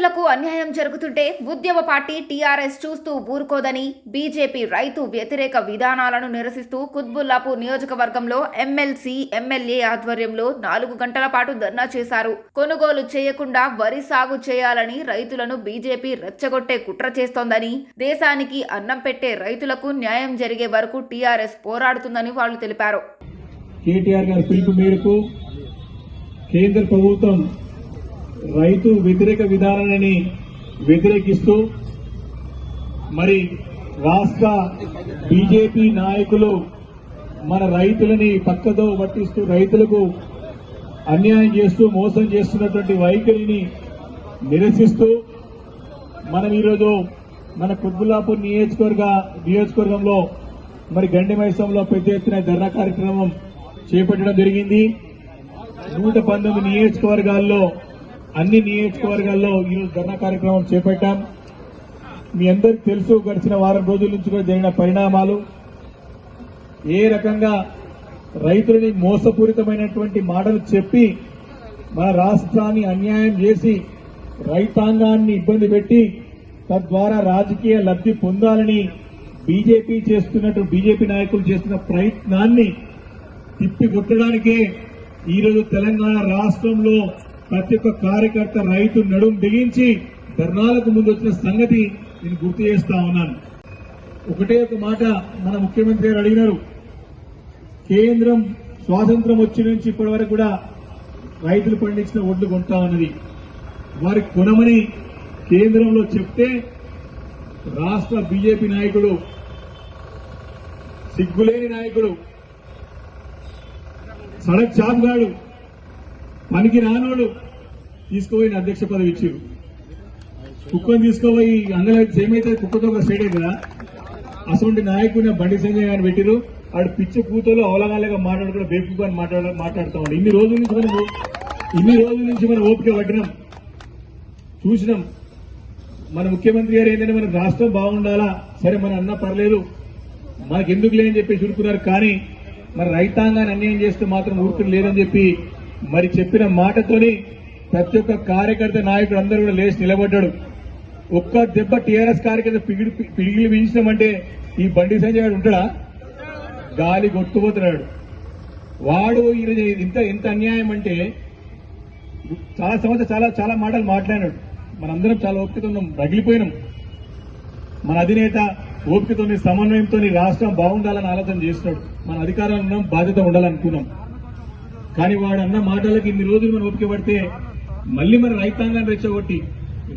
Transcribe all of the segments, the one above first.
రైతులకు అన్యాయం జరుగుతుంటే ఉద్యమ పార్టీ టీఆర్ఎస్ చూస్తూ ఊరుకోదని బీజేపీ రైతు వ్యతిరేక విధానాలను నిరసిస్తూ కుత్బుల్లాపూర్ నియోజకవర్గంలో ఎమ్మెల్సీ ఎమ్మెల్యే ఆధ్వర్యంలో నాలుగు గంటల పాటు ధర్నా చేశారు. కొనుగోలు చేయకుండా వరి సాగు చేయాలని రైతులను బీజేపీ రెచ్చగొట్టే కుట్ర చేస్తోందని దేశానికి అన్నం పెట్టే రైతులకు న్యాయం జరిగే వరకు టీఆర్ఎస్ పోరాడుతుందని వాళ్ళు తెలిపారు. కేటీఆర్ గారి పిలుపు మేరకు కేంద్ర ప్రభుత్వం రైతు వ్యతిరేక విధానాన్ని వ్యతిరేకిస్తూ మరి రాష్ట్ర బీజేపీ నాయకులు మన రైతులని పక్కదో పట్టిస్తూ రైతులకు అన్యాయం చేస్తూ మోసం చేస్తున్నటువంటి వైఖరిని నిరసిస్తూ మనం ఈరోజు మన కుత్బుల్లాపూర్ నియోజకవర్గ నియోజకవర్గంలో మరి గండి మైసంలో పెద్ద ఎత్తున ధర్నా కార్యక్రమం చేపట్టడం జరిగింది. నూట పంతొమ్మిది నియోజకవర్గాల్లో అన్ని నియోజకవర్గాల్లో ఈరోజు ధర్నా కార్యక్రమం చేపట్టాం. మీ అందరికి తెలుసు గడిచిన వారం రోజుల నుంచి కూడా జరిగిన పరిణామాలు. ఏ రకంగా రైతులని మోసపూరితమైనటువంటి మాటలు చెప్పి మన రాష్ట్రాన్ని అన్యాయం చేసి రైతాంగాన్ని ఇబ్బంది పెట్టి తద్వారా రాజకీయ లబ్ధి పొందాలని బీజేపీ చేస్తున్నట్టు బీజేపీ నాయకులు చేస్తున్న ప్రయత్నాన్ని తిప్పి కొట్టడానికే ఈరోజు తెలంగాణ రాష్ట్రంలో ప్రతి ఒక్క కార్యకర్త రైతు నడుం బిగించి ధర్నాలకు ముందు వచ్చిన సంగతి నేను గుర్తు చేస్తా ఉన్నాను. ఒకటే ఒక మాట మన ముఖ్యమంత్రి గారు అడిగినారు. కేంద్రం స్వాతంత్రం వచ్చి నుంచి ఇప్పటి వరకు కూడా రైతులు పండించిన ఒడ్లు కొంటా ఉన్నది. వారికి కొనమని కేంద్రంలో చెప్తే రాష్ట్ర బీజేపీ నాయకుడు సిగ్గులేని నాయకుడు సడక్ చాపుగాడు పనికి రానోడు తీసుకుపోయిన అధ్యక్ష పదవి ఇచ్చారు కుక్కను తీసుకుపోయి అందులో ఏమైతే కుక్కతో ఒక సైడ్ కదా అసలు నాయకుడిని బండి సంజయ్ గారిని పెట్టిరు ఆడు పిచ్చి కూతలో అవలగాలుగా మాట్లాడుకుని బేపు అని మాట్లాడ మాట్లాడుతూ ఉన్నాడు. ఇన్ని రోజుల నుంచి మనం ఇన్ని రోజుల నుంచి మనం ఓపిక పట్టినాం. చూసినాం. మన ముఖ్యమంత్రి గారు ఏంటంటే మన రాష్ట్రం బాగుండాలా సరే మన అన్న పర్లేదు మనకెందుకు లేని చెప్పి చురుకున్నారు కానీ మరి రైతాంగాన్ని అన్యాయం చేస్తే మాత్రం ఊరుకుని లేదని చెప్పి మరి చెప్పిన మాటతోని ప్రతి ఒక్క కార్యకర్త నాయకుడు అందరూ కూడా లేచి నిలబడ్డాడు. ఒక్క దెబ్బ టీఆర్ఎస్ కార్యకర్త పిగిడి పిడిగిలి అంటే ఈ బండి సంజయ్ గారు ఉంటాడా? గాలి కొట్టుకుపోతున్నాడు. వాడు ఈరోజు ఇంత ఎంత అన్యాయం అంటే చాలా సంవత్సరం చాలా చాలా మాటలు మాట్లాడినాడు. మనందరం చాలా ఓపికతో ఉన్నాం. రగిలిపోయినాం. మన అధినేత ఓపికతోని సమన్వయంతో రాష్ట్రం బాగుండాలని ఆలోచన చేస్తున్నాడు మన అధికారంలో ఉన్నాం బాధ్యత ఉండాలనుకున్నాం. కానీ వాడు అన్న మాటలకి ఇన్ని రోజులు మనం ఓపిక పడితే మళ్ళీ మన రైతాంగాన్ని రెచ్చగొట్టి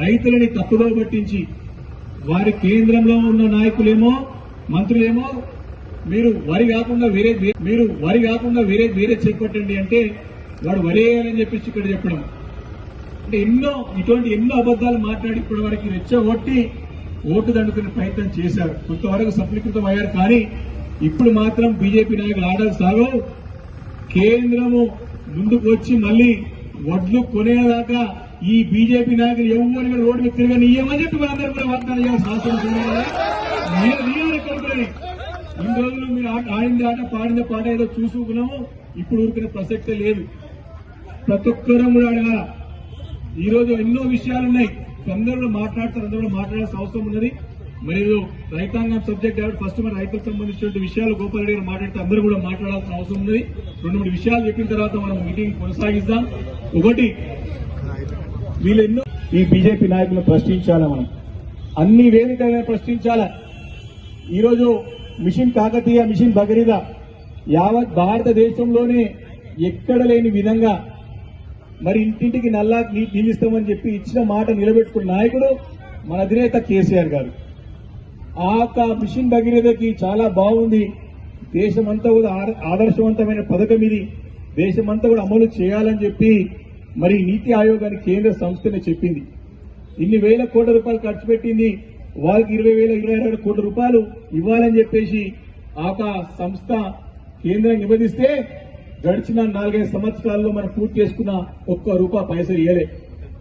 రైతులని తప్పుదో పట్టించి వారి కేంద్రంలో ఉన్న నాయకులేమో మంత్రులేమో మీరు వరి కాకుండా వేరే మీరు వరి కాకుండా వేరే వేరే చేపట్టండి అంటే వాడు వరేయాలని చెప్పేసి ఇక్కడ చెప్పడం. అంటే ఎన్నో ఇటువంటి ఎన్నో అబద్దాలు మాట్లాడి ఇప్పటి వరకు రెచ్చగొట్టి ఓటు దండుకునే ప్రయత్నం చేశారు. కొంతవరకు సఫలీకృతం అయ్యారు కానీ ఇప్పుడు మాత్రం బీజేపీ నాయకులు ఆడాల్సి సాగవు కేంద్రము ముందుకు వచ్చి మళ్ళీ వడ్లు కొనేదాకా ఈ బీజేపీ నాయకులు ఎవరు కూడా రోడ్డు మీద తిరగని ఇయ్యమని చెప్పి మనందరూ కూడా వాగ్దానం చేయాల్సిన అవసరం ఇన్ని రోజులు మీరు ఆట- ఆడింది ఆట పాడింది పాట ఏదో చూసుకున్నాము ఇప్పుడు ఊరికిన ప్రసక్తే లేదు. ప్రతి ఒక్కరూ కూడా అడగాల. ఈరోజు ఎన్నో విషయాలు ఉన్నాయి. అందరూ మాట్లాడతారు అందరూ మాట్లాడాల్సిన అవసరం ఉన్నది. మరి రైతాంగం సబ్జెక్ట్ కాబట్టి ఫస్ట్ మరి రైతులకు సంబంధించిన విషయాలు గోపాల్ రెడ్డి గారు మాట్లాడితే అందరూ కూడా మాట్లాడాల్సిన అవసరం ఉంది రెండు మూడు విషయాలు చెప్పిన తర్వాత మనం మీటింగ్ కొనసాగిద్దాం. ఒకటి వీళ్ళెన్నో ఈ బీజేపీ నాయకులను ప్రశ్నించాలా మనం? అన్ని వేదికలను ప్రశ్నించాలా? ఈరోజు మిషన్ కాకతీయ మిషన్ భగరీద యావత్ భారతదేశంలోనే ఎక్కడ లేని విధంగా మరి ఇంటింటికి నల్లా నీ- నీళ్ళు ఇస్తామని చెప్పి ఇచ్చిన మాట నిలబెట్టుకున్న నాయకుడు మన అధినేత కేసీఆర్ గారు. ఆ యొక్క మిషన్ భగీరథకి చాలా బాగుంది. దేశమంతా కూడా ఆద- ఆదర్శవంతమైన పథకం ఇది. దేశమంతా కూడా అమలు చేయాలని చెప్పి మరి నీతి ఆయోగానికి కేంద్ర సంస్థనే చెప్పింది. ఇన్ని వేల కోట్ల రూపాయలు ఖర్చు పెట్టింది. వాళ్ళకి ఇరవై వేల ఇరవై రెండు కోట్ల రూపాయలు ఇవ్వాలని చెప్పేసి ఆ సంస్థ కేంద్రం నిబంధిస్తే గడిచిన నాలుగైదు సంవత్సరాల్లో మనం పూర్తి చేసుకున్న ఒక్క రూపాయి పైసలు ఇవ్వలే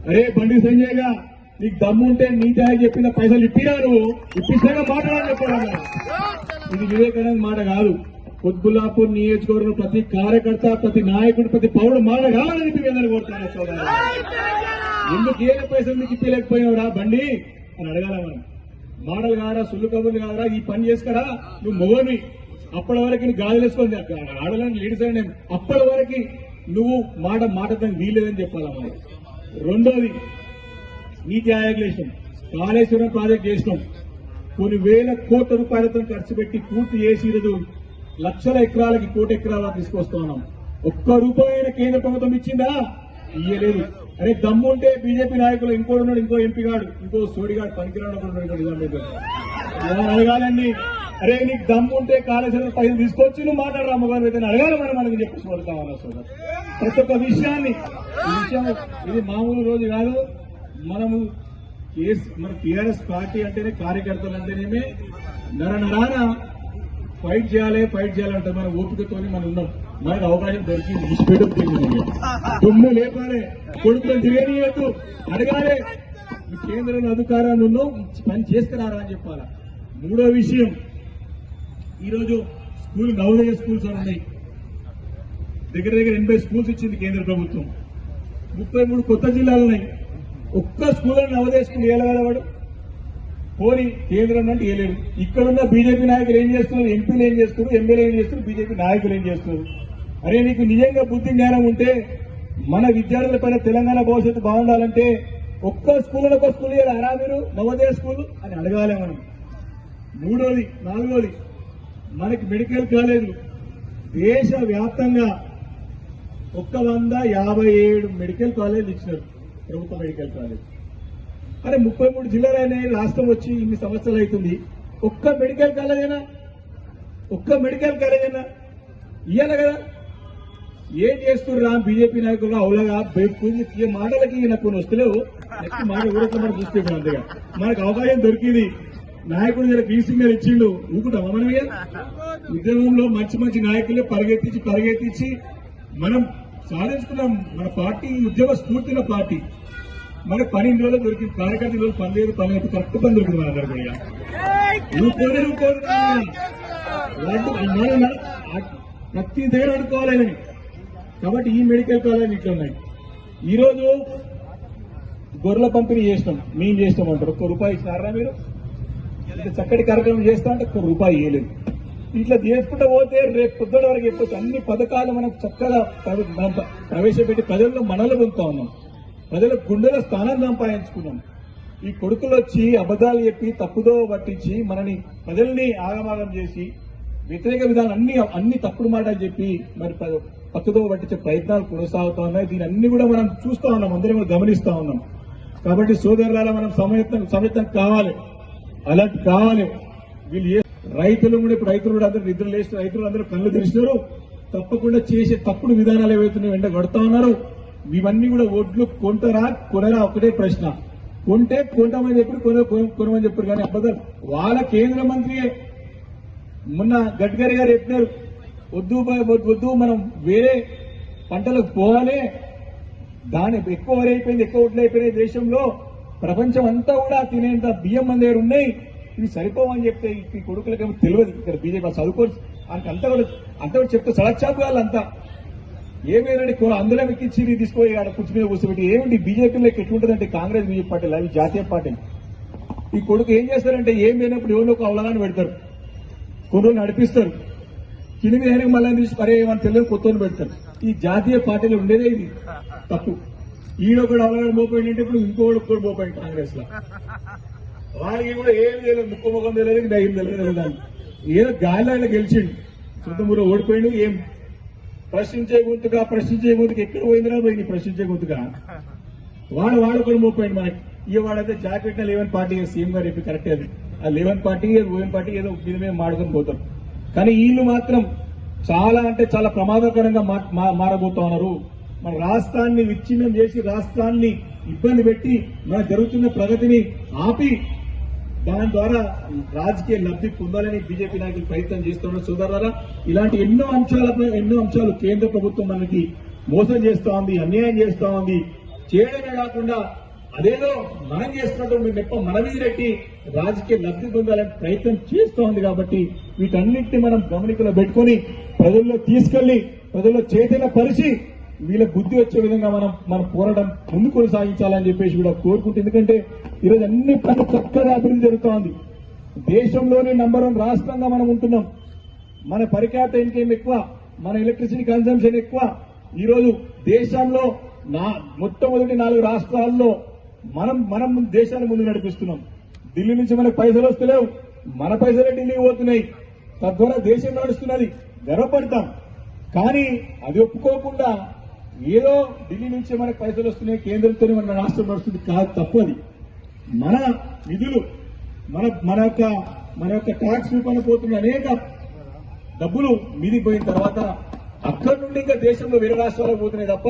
అరే బండి సంజయ్గా నీకు దమ్ముంటే నీ నీతి చెప్పిన పైసలు ఇప్పినా నువ్వు? ఇప్పిస్తాగా మాట్లాడాలని చెప్పాడు ఇది వివేకానంద మాట కాదు. కొద్బుల్లాపూర్ నియోజకవర్గంలో ప్రతి కార్యకర్త ప్రతి నాయకుడు ప్రతి పౌరుడు మాట కావాలని చెప్పి వేదన కోరుతున్నాను ఎందుకు ఏ పైసలు నీకు ఇప్పలేకపోయావురా బండి? అని అడగాల మనం. మాటలు కారా సుల్లు కబుర్లు కారా ఈ పని చేసుకరా నువ్వు మొగోని. అప్పటి వరకు నీ గాలి వేసుకొని ఆడలని లేడీస్ అని అప్పటి వరకు నువ్వు మాట మాటతో వీలేదని చెప్పాలమ్మా రెండోది నీతి ఆయోగ్ చేసినాం కాళేశ్వరం ప్రాజెక్ట్ చేసినాం. కొన్ని వేల కోట్ల రూపాయలతో ఖర్చు పెట్టి పూర్తి చేసి ఈరోజు లక్షల ఎకరాలకి కోటి ఎకరాల తీసుకొస్తున్నాం ఒక్క రూపాయి కేంద్ర ప్రభుత్వం ఇచ్చిందా? ఇయ్యలేదు. అరే దమ్ము ఉంటే బీజేపీ నాయకులు ఇంకోటి ఉన్నాడు ఇంకో ఎంపీ గాడు ఇంకో సోడిగాడు పనికిరాడు అడగాలండి? అరే నీకు దమ్ము ఉంటే కాళేశ్వరం పైసలు తీసుకొచ్చి నువ్వు మాట్లాడరా అమ్మగారు? అయితే అడగాలి మనం మనకి చెప్పేసి పడతా ఉన్నా సోదరు ప్రతి ఒక్క విషయాన్ని ఈ విషయం ఇది మామూలు రోజు కాదు. మనము మన టీఆర్ఎస్ పార్టీ అంటేనే కార్యకర్తలు అంటేనేమే నర నరాన ఫైట్ చేయాలి ఫైట్ చేయాలంటే మన ఓపికతోని మనం ఉన్నాం. మనకు అవకాశం దొరికింది. ఇష్టపెట్టు దుమ్ము లేపాలి. కొడుకులు తిరగనీయద్దు అడగాలి. కేంద్రం అధికారాన్ని ఉన్నాం. పని చేసుకురారా అని చెప్పాలా? మూడో విషయం. ఈరోజు స్కూల్ నవోదయ స్కూల్స్ ఉన్నాయి. దగ్గర దగ్గర ఎనభై స్కూల్స్ ఇచ్చింది కేంద్ర ప్రభుత్వం. ముప్పై మూడు కొత్త జిల్లాలు ఉన్నాయి. ఒక్క స్కూళ్ళని నవోదయ స్కూల్ ఏలగల పోని కేంద్రం అంటే ఏలేడు ఇక్కడున్న బీజేపీ నాయకులు ఏం చేస్తున్నారు? ఎంపీలు ఏం చేస్తున్నారు? ఎమ్మెల్యే ఏం చేస్తున్నారు? బీజేపీ నాయకులు ఏం చేస్తున్నారు? అరే నీకు నిజంగా బుద్ధి జ్ఞానం ఉంటే మన విద్యార్థుల పైన తెలంగాణ భవిష్యత్తు బాగుండాలంటే ఒక్క స్కూల్ ఒక స్కూల్ అరా మీరు నవోదయ స్కూల్ అని అడగాలి మనం. మూడోది నాలుగోది మనకి మెడికల్ కాలేజీలు. దేశ వ్యాప్తంగా ఒక్క వంద యాభై ఏడు మెడికల్ కాలేజీలు ఇచ్చినారు. ప్రభుత్వ మెడికల్ కాలేజ్ అరే ముప్పై మూడు జిల్లాలు అయినాయి రాష్ట్రం వచ్చి ఇన్ని సంవత్సరాలు అవుతుంది. ఒక్క మెడికల్ కాలేజ్ అయినా ఒక్క మెడికల్ కాలేజ్ అయినా ఇయ్యాలి కదా. ఏం చేస్తుర్రా బీజేపీ నాయకులు అవులగా బయటకు ఈ మాటలకి నాకు కొన్ని వస్తలేవు. నెక్స్ట్ మాట కూడా మనం చూస్తే అంతగా. మనకు అవకాశం దొరికింది. నాయకుడు జర బీసీ మీద ఇచ్చిండు. ఊకుంటామా మనం? ఉద్యమంలో మంచి మంచి నాయకులే పరిగెత్తించి పరిగెత్తించి మనం సాధించుకున్నాం. మన పార్టీ ఉద్యమ స్ఫూర్తిన పార్టీ. మనకు పన్నెండు రోజులు దొరికింది కార్యకర్త రోజులు పనిలేదు పని లేదు కరెక్ట్ పని దొరికింది మన అందరు కూడా ప్రతి దగ్గర అడుకోవాలని కాబట్టి ఈ మెడికల్ కాలేజ్ ఇట్లా ఉన్నాయి. ఈరోజు గొర్రెల పంపిణీ చేసినాం. మేము చేసినాం అంటారు. ఒక్క రూపాయి ఇచ్చినారా మీరు? చక్కటి కార్యక్రమం చేస్తా అంటే ఒక్క రూపాయి వేయలేదు ఇట్లా చేసుకుంటూ పోతే రేపు పొద్దున వరకు చెప్పొచ్చు అన్ని పథకాలు మనం చక్కగా ప్రవేశపెట్టి ప్రజల్లో మనలో పొందుతా ఉన్నాం. ప్రజల గుండెల స్థానం సంపాదించుకున్నాం. ఈ కొడుకులు వచ్చి అబద్ధాలు చెప్పి తప్పుదో పట్టించి మనని ప్రజల్ని ఆగమాగం చేసి వ్యతిరేక విధానం అన్ని అన్ని తప్పుడు మాటలు చెప్పి మరి ప- పక్కదో పట్టించే ప్రయత్నాలు కొనసాగుతా ఉన్నాయి. దీని అన్ని కూడా మనం చూస్తూ ఉన్నాం. అందరం కూడా ఉన్నాం. కాబట్టి సోదరులారా మనం సమయత్నం సమయత్నం కావాలి. అలర్ట్ కావాలి. వీళ్ళు రైతులు కూడా ఇప్పుడు రైతులు కూడా అందరూ నిద్ర లేచి రైతులు అందరూ కళ్ళు తెరిచినారు. తప్పకుండా చేసే తప్పుడు విధానాలు ఏవైతున్నాయి వెంట కొడతా ఉన్నారు. ఇవన్నీ కూడా ఓట్లు కొంటారా కొనరా? ఒకటే ప్రశ్న. కొంటే కొంటామని చెప్పి కొన కొనమని చెప్పారు కానీ అబద్ధాలు వాళ్ళ కేంద్ర మంత్రి మొన్న గడ్కరీ గారు చెప్పినారు వద్దు వద్దు మనం వేరే పంటలకు పోవాలి. దాని ఎక్కువ అయిపోయింది ఎక్కువ ఓట్లు అయిపోయినాయి దేశంలో. ప్రపంచం అంతా కూడా తినేంత బియ్యం మన దగ్గర ఉన్నాయి. ఇవి సరిపోవని చెప్తే ఈ కొడుకులకి ఏమో తెలియదు. ఇక్కడ బీజేపీ చదువుకో అంత అంతా కూడా అంతా కూడా చెప్తే సడచాపు వాళ్ళంతా ఏమేనండి అందులో ఎక్కించి నీ తీసుకుపోయి ఆడ కుర్చీ మీద కూర్చోబెట్టి ఏమిటి బీజేపీలో ఎట్లుంటుందంటే కాంగ్రెస్ బీజేపీ పార్టీలు అవి జాతీయ పార్టీ. ఈ కొడుకు ఏం చేస్తారంటే ఏం లేనప్పుడు ఎవరిలో ఒక అవలగాన్ని పెడతారు. కొన్ని నడిపిస్తారు. కింది మీద మళ్ళీ తీసి పరే ఏమని తెలియదు కొత్త పెడతారు. ఈ జాతీయ పార్టీలు ఉండేదే ఇది. తప్పు. ఈయన కూడా అవలగాడు మోపోయిందంటే ఇప్పుడు ఇంకోటి కూడా మోపోయింది కాంగ్రెస్లో వారికి కూడా ఏం తెలియదు ముక్కు ముఖం తెలియదు ధైర్యం తెలియదు ఏదో గాలిలో ఆయన గెలిచిండు. సొంతమూరు ఓడిపోయిండు ఏం? ప్రశ్నించే గొంతుగా ప్రశ్నించే గొంతుకు ఎక్కడ పోయిందిరా పోయింది ప్రశ్నించే గొంతుగా వాడు వాడు కూడా మోపోయింది మనకి ఈ వాడైతే జాకెట్ లెవెన్ పార్టీ సీఎం గారు చెప్పి కరెక్ట్ అది. ఆ లెవెన్ పార్టీ ఓఎన్ పార్టీ ఏదో దీని మీద మాడుకొని పోతారు కానీ వీళ్ళు మాత్రం చాలా అంటే చాలా ప్రమాదకరంగా మా- మారబోతా ఉన్నారు. మన రాష్ట్రాన్ని విచ్ఛిన్నం చేసి రాష్ట్రాన్ని ఇబ్బంది పెట్టి మన జరుగుతున్న ప్రగతిని ఆపి దాని ద్వారా రాజకీయ లబ్ధి పొందాలని బీజేపీ నాయకులు ప్రయత్నం చేస్తున్నారు. సోదరులారా ఇలాంటి ఎన్నో అంశాలపై ఎన్నో అంశాలు కేంద్ర ప్రభుత్వం మనకి మోసం చేస్తా ఉంది అన్యాయం చేస్తా ఉంది. చేయడమే కాకుండా అదేదో మనం చేస్తున్నట్టు నెప్ప మన మీద పెట్టి రాజకీయ లబ్ధి పొందాలని ప్రయత్నం చేస్తూ ఉంది కాబట్టి వీటన్నింటినీ మనం గమనికలో పెట్టుకొని ప్రజల్లో తీసుకెళ్ళి ప్రజల్లో చైతన్య పరిచి వీళ్ళ బుద్ధి వచ్చే విధంగా మనం మన పోరాటం ముందు కొనసాగించాలని చెప్పేసి కూడా కోరుకుంటుంది ఎందుకంటే ఈరోజు అన్ని పనులు చక్కగా అభివృద్ధి జరుగుతోంది. దేశంలోనే నంబర్ వన్ రాష్ట్రంగా మనం ఉంటున్నాం. మన పరిఖ్యాత ఇంకేం ఎక్కువ? మన ఎలక్ట్రిసిటీ కన్సంప్షన్ ఎక్కువ. ఈరోజు దేశంలో నా మొట్టమొదటి నాలుగు రాష్ట్రాల్లో మనం మనం దేశాన్ని ముందు నడిపిస్తున్నాం. ఢిల్లీ నుంచి మనకు పైసలు వస్తలేవు. మన పైసలే ఢిల్లీకి పోతున్నాయి. తద్వారా దేశం నడుస్తున్నది. గర్వపడతాం. కానీ అది ఒప్పుకోకుండా ఏదో ఢిల్లీ నుంచి మనకు పైసలు వస్తున్నాయి కేంద్రంతోనే మన రాష్ట్రం నడుస్తుంది కాదు తప్పు అది. మన నిధులు మన మన యొక్క మన యొక్క ట్యాక్స్ రూపాయలు పోతున్న అనేక డబ్బులు మిగిలిపోయిన తర్వాత అక్కడి నుండి ఇంకా దేశంలో వేరే రాష్ట్రాలకు పోతున్నాయి తప్ప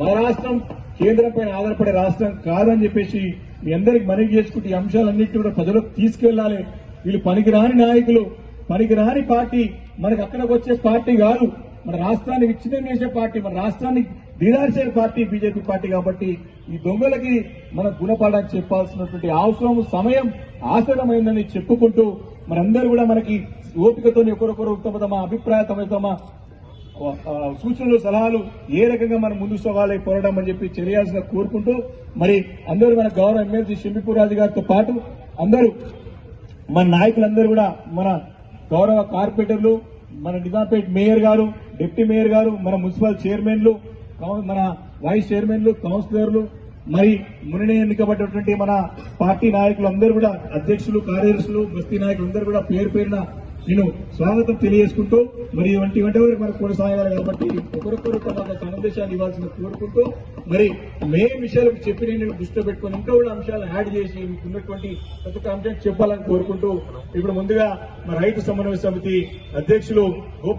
మన రాష్ట్రం కేంద్రం పైన ఆధారపడే రాష్ట్రం కాదని చెప్పేసి మీ అందరికి మనవి చేసుకుంటే ఈ అంశాలన్నింటినీ కూడా ప్రజలకు తీసుకెళ్ళాలి. వీళ్ళు పనికిరాని నాయకులు పనికిరాని పార్టీ మనకి అక్కడికి వచ్చే పార్టీ కాదు. మన రాష్ట్రాన్ని విచ్ఛిన్నం చేసే పార్టీ మన రాష్ట్రాన్ని దిదార్చే పార్టీ బీజేపీ పార్టీ కాబట్టి ఈ దొంగలకి మన గుణపాఠాన్ని చెప్పాల్సినటువంటి అవసరం సమయం ఆసరమైందని చెప్పుకుంటూ మనందరూ కూడా మనకి ఓపికతో ఒకరొకరు తమ తమ అభిప్రాయ తమ తమ సూచనలు సలహాలు ఏ రకంగా మనం ముందు సాగాలి పోరాటం అని చెప్పి చేయాల్సిన కోరుకుంటూ మరి అందరూ మన గౌరవ ఎమ్మెల్సీ షింబిపూరాజు గారితో పాటు అందరూ మన నాయకులందరూ కూడా మన గౌరవ కార్పొరేటర్లు మన నిజాంపేట్ మేయర్ గారు డిప్యూటీ మేయర్ గారు మన మున్సిపల్ చైర్మన్లు మన వైస్ చైర్మన్లు కౌన్సిలర్లు మరి మునినే ఎన్నికబడ్డటువంటి మన పార్టీ నాయకులు అందరూ కూడా అధ్యక్షులు కార్యదర్శులు బస్తీ నాయకులు అందరూ కూడా పేరు పేరున నేను స్వాగతం తెలియజేసుకుంటూ మరి వంటి వంటి వరకు మనకు కొనసాగాలి కాబట్టి ఒకరొకరు తమ సందేశాలు ఇవ్వాల్సిన కోరుకుంటూ మరి మే విషయాలు చెప్పి నేను దృష్టిలో పెట్టుకొని ఇంకా కూడా అంశాలు యాడ్ చేసి మీకు ఉన్నటువంటి ప్రతి ఒక్క అంశాన్ని చెప్పాలని కోరుకుంటూ ఇప్పుడు ముందుగా మా రైతు సమన్వయ సమితి అధ్యక్షులు గోపాల్